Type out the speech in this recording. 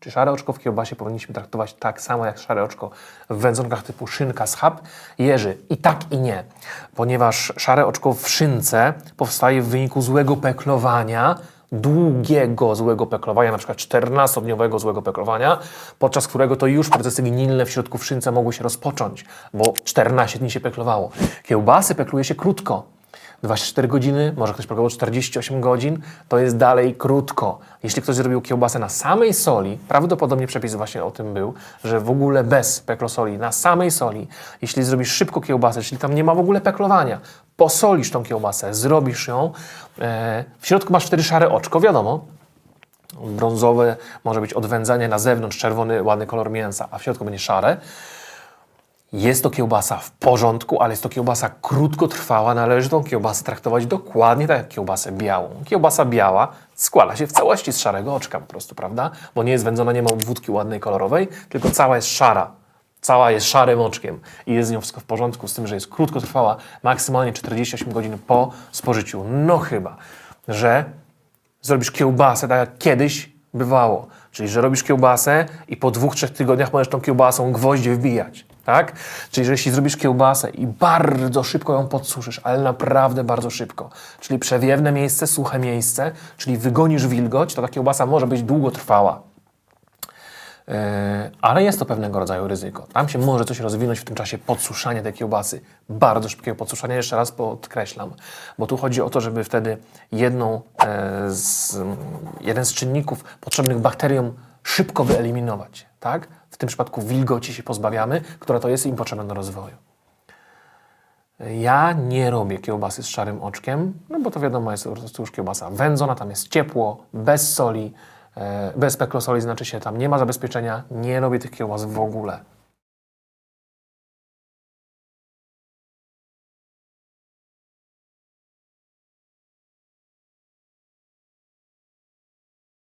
Czy szare oczko w kiełbasie powinniśmy traktować tak samo jak szare oczko w wędzonkach typu szynka, schab? Jerzy, i tak i nie, ponieważ szare oczko w szynce powstaje w wyniku złego peklowania, długiego złego peklowania, na przykład 14-dniowego złego peklowania, podczas którego to już procesy gnilne w środku w szynce mogły się rozpocząć, bo 14 dni się peklowało. Kiełbasy pekluje się krótko, 24 godziny, może ktoś próbował 48 godzin, to jest dalej krótko. Jeśli ktoś zrobił kiełbasę na samej soli, prawdopodobnie przepis właśnie o tym był, że w ogóle bez peklosoli, na samej soli, jeśli zrobisz szybko kiełbasę, czyli tam nie ma w ogóle peklowania, posolisz tą kiełbasę, zrobisz ją, e, w środku masz wtedy szare oczko, wiadomo, brązowe może być odwędzenie na zewnątrz, czerwony, ładny kolor mięsa, a w środku będzie szare, jest to kiełbasa w porządku, ale jest to kiełbasa krótkotrwała. Należy tą kiełbasę traktować dokładnie tak jak kiełbasę białą. Kiełbasa biała składa się w całości z szarego oczka po prostu, prawda? Bo nie jest wędzona, nie ma obwódki ładnej, kolorowej, tylko cała jest szara. Cała jest szarym oczkiem i jest z nią wszystko w porządku, z tym, że jest krótkotrwała, maksymalnie 48 godzin po spożyciu. No chyba, że zrobisz kiełbasę tak jak kiedyś bywało. Czyli, że robisz kiełbasę i po dwóch, trzech tygodniach możesz tą kiełbasą gwoździe wbijać. Tak? Czyli, że jeśli zrobisz kiełbasę i bardzo szybko ją podsuszysz, ale naprawdę bardzo szybko, czyli przewiewne miejsce, suche miejsce, czyli wygonisz wilgoć, to ta kiełbasa może być długotrwała. Yy, ale jest to pewnego rodzaju ryzyko. Tam się może coś rozwinąć w tym czasie podsuszania tej kiełbasy. Bardzo szybkiego podsuszania, jeszcze raz podkreślam, bo tu chodzi o to, żeby wtedy jedną e, z, jeden z czynników potrzebnych bakteriom szybko wyeliminować. Tak? W tym przypadku wilgoci się pozbawiamy, która to jest im potrzebna do rozwoju. Ja nie robię kiełbasy z szarym oczkiem, no bo to wiadomo, jest po prostu już kiełbasa wędzona, tam jest ciepło, bez soli, e, bez peklosoli, znaczy się tam nie ma zabezpieczenia, nie robię tych kiełbas w ogóle.